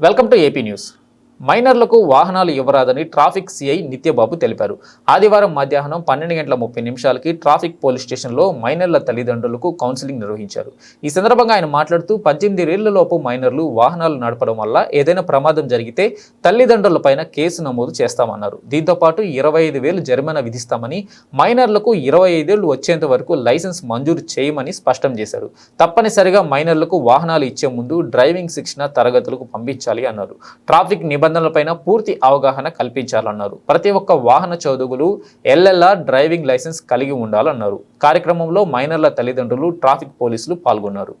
Welcome to AP news మైనర్లకు వాహనాలు ఇవ్వరాదని traffic CI Nityababu తెలిపారు. ఆదివారం మధ్యాహ్నం పన్నెండు గంటల ముప్పై నిమిషాలకి ట్రాఫిక్ పోలీస్ స్టేషన్లో మైనర్ల తల్లిదండ్రులకు కౌన్సిలింగ్ నిర్వహించారు. ఈ సందర్భంగా ఆయన మాట్లాడుతూ పద్దెనిమిది ఏళ్ళలోపు మైనర్లు వాహనాలు నడపడం వల్ల ఏదైనా ప్రమాదం జరిగితే తల్లిదండ్రులపైన కేసు నమోదు చేస్తామన్నారు. దీంతో పాటు ఇరవై ఐదు వేలు జరిమానా విధిస్తామని మైనర్లకు ఇరవై ఐదేళ్ళు వచ్చేంత వరకు లైసెన్స్ మంజూరు చేయమని స్పష్టం చేశారు. తప్పనిసరిగా మైనర్లకు వాహనాలు ఇచ్చే ముందు డ్రైవింగ్ శిక్షణ తరగతులకు పంపించాలి అన్నారు. ట్రాఫిక్ నిబంధన నిబంధనలపైన పూర్తి అవగాహన కల్పించాలన్నారు. ప్రతి ఒక్క వాహన చదువులు ఎల్ఎల్ఆర్ డ్రైవింగ్ లైసెన్స్ కలిగి ఉండాలన్నారు. కార్యక్రమంలో మైనర్ల తల్లిదండ్రులు ట్రాఫిక్ పోలీసులు పాల్గొన్నారు.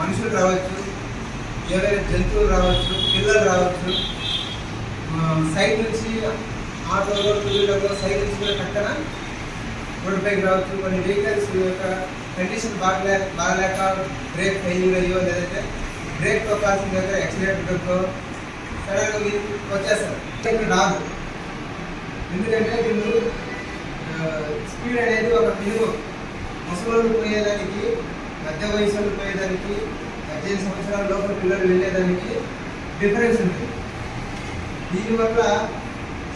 మనుషులు రావచ్చు ఎవరైనా జంతువులు రావచ్చు పిల్లలు రావచ్చు సైడ్ నుంచి ఆటోలో టూ వీలర్లో సైడ్ నుంచి కూడా పక్కన రోడ్ బైక్ రావచ్చు. కొన్ని వెహికల్స్ యొక్క కండిషన్ బాగలే బాగలేక బ్రేక్ ఫెయిల్యూర్ అయ్యో లేదంటే బ్రేక్ తొక్కాల్సిన దగ్గర యాక్సిడెంట్ దొరకో సడన్గా మీరు వచ్చేస్తారు. ఇక్కడ రాదు. ఎందుకంటే వీళ్ళు స్పీడ్ అనేది ఒక మినిమం ముసలోళ్ళు పోయేదానికి మధ్య వయసులో పోయేదానికి పద్దెనిమిది సంవత్సరాల లోపల పిల్లలు వెళ్ళేదానికి డిఫరెన్స్ ఉంటుంది. దీనివల్ల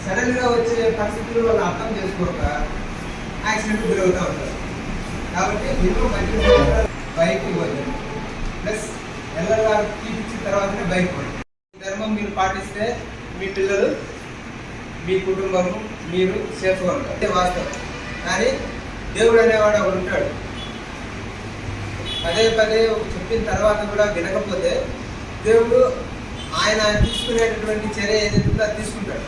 సడన్గా వచ్చే పరిస్థితులు వాళ్ళు అర్థం చేసుకోక యాక్సిడెంట్ గురవుతూ ఉంటారు. కాబట్టి మీరు పద్దెనిమిది బైక్ ఇవ్వద్దు ప్లస్ ఎల్ఎల్ఆర్ తీపిచ్చిన తర్వాతనే బైక్ ఇవ్వండి ధర్మం మీరు పాటిస్తే మీ పిల్లలు మీ కుటుంబము మీరు సేఫ్గా ఉంటారు. అదే వాస్తవం. కానీ దేవుడు అనేవాడు ఒకడు ఉంటాడు. పదే పదే చెప్పిన తర్వాత కూడా వినకపోతే దేవుడు ఆయన తీసుకునేటటువంటి చర్య ఏదైతే అది తీసుకుంటాడు.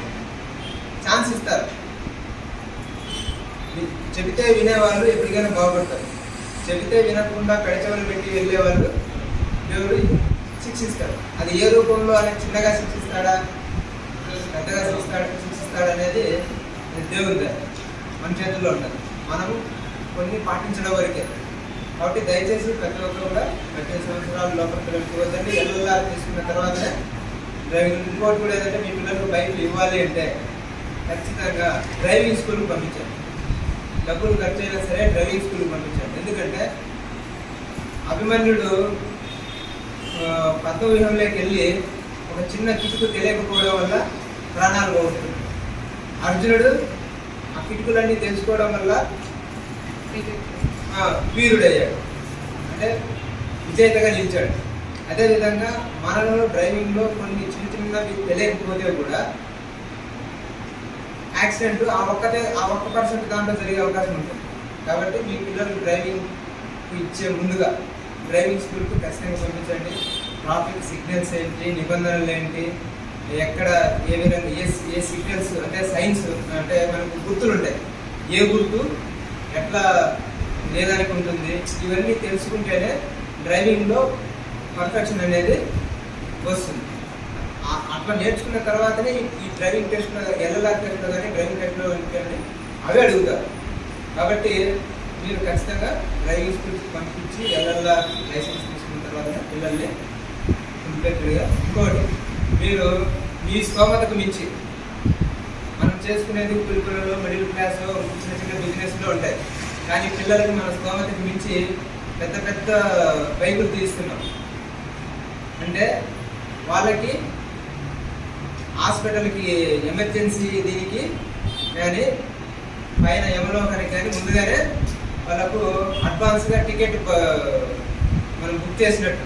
ఛాన్స్ ఇస్తారు. చెబితే వినేవాళ్ళు ఎప్పటికైనా బాగుపడతారు. చెబితే వినకుండా కడిచవలు పెట్టి వెళ్ళేవాళ్ళు దేవుడు శిక్షిస్తాడు అది ఏ రూపంలో ఆయన చిన్నగా శిక్షిస్తాడా పెద్దగా శిస్తాడు శిక్షిస్తాడు అనేది దేవుడి మన చేతుల్లో ఉంటుంది మనం కొన్ని పాటించడం వరకే. కాబట్టి దయచేసి ప్రతి ఒక్కరు కూడా పద్దెనిమిది సంవత్సరాల లోపల పిల్లలకి ఇవ్వద్దండి ఎల్ఎల్ఆర్ తీసుకున్న తర్వాతనే డ్రైవింగ్ ఇంకోటి కూడా ఏదంటే మీ పిల్లలకు బైక్లు ఇవ్వాలి అంటే ఖచ్చితంగా డ్రైవింగ్ స్కూల్కి పంపించండి డబ్బులు ఖర్చు అయినా సరే డ్రైవింగ్ స్కూల్కి పంపించండి ఎందుకంటే అభిమన్యుడు ఆ, పద్మవ్యూహంలోకి వెళ్ళి ఒక చిన్న కిటుకు తెలియకపోవడం వల్ల ప్రాణాలు పోతుంది అర్జునుడు ఆ కిటుకులన్నీ తెలుసుకోవడం వల్ల వీరుడయ్యాడు. అంటే విజేతగా నిలిచాడు. అదేవిధంగా మనలో డ్రైవింగ్లో కొన్ని చిన్న మీకు తెలియకపోతే కూడా యాక్సిడెంట్ ఆ ఒక్కటే ఆ ఒక్క పర్సెంట్ దాంట్లో జరిగే అవకాశం ఉంటుంది. కాబట్టి మీ పిల్లలు డ్రైవింగ్ ఇచ్చే ముందుగా డ్రైవింగ్ స్కూల్కి ఖచ్చితంగా పంపించండి. ట్రాఫిక్ సిగ్నల్స్ ఏంటి నిబంధనలు ఏంటి ఎక్కడ ఏ విధంగా ఏ ఏ సిగ్నల్స్ అంటే సైన్స్ అంటే మనకు గుర్తులు ఉంటాయి ఏ గుర్తు ఎట్లా లేదానికి ఉంటుంది ఇవన్నీ తెలుసుకుంటేనే డ్రైవింగ్లో పర్ఫెక్షన్ అనేది వస్తుంది. అట్లా నేర్చుకున్న తర్వాతనే ఈ- డ్రైవింగ్ టెస్ట్లో ఎల్ఎల్ఆర్ టెస్ట్లో కానీ డ్రైవింగ్ టెస్ట్లో కానీ అవే అడుగుతారు. కాబట్టి మీరు ఖచ్చితంగా డ్రైవింగ్ స్కూల్స్ పంపించి ఎల్ఎల్ఆర్ లైసెన్స్ తీసుకున్న తర్వాత పిల్లల్ని ఇంప్లెక్టెడ్గా ఇంకోటి మీరు మీ స్తోమతకు మించి మనం చేసుకునేది పులిపులలో మిడిల్ క్లాస్ చిన్న చిన్న బిజినెస్లో ఉంటాయి. కానీ పిల్లలకి మన స్తోమతకు మించి పెద్ద పెద్ద బైకులు తీస్తున్నాం. అంటే వాళ్ళకి హాస్పిటల్కి ఎమర్జెన్సీ దీనికి. కానీ పైన యమలోకానికి కానీ ముందుగానే వాళ్ళకు అడ్వాన్స్గా టికెట్ మనం బుక్ చేసినట్టు.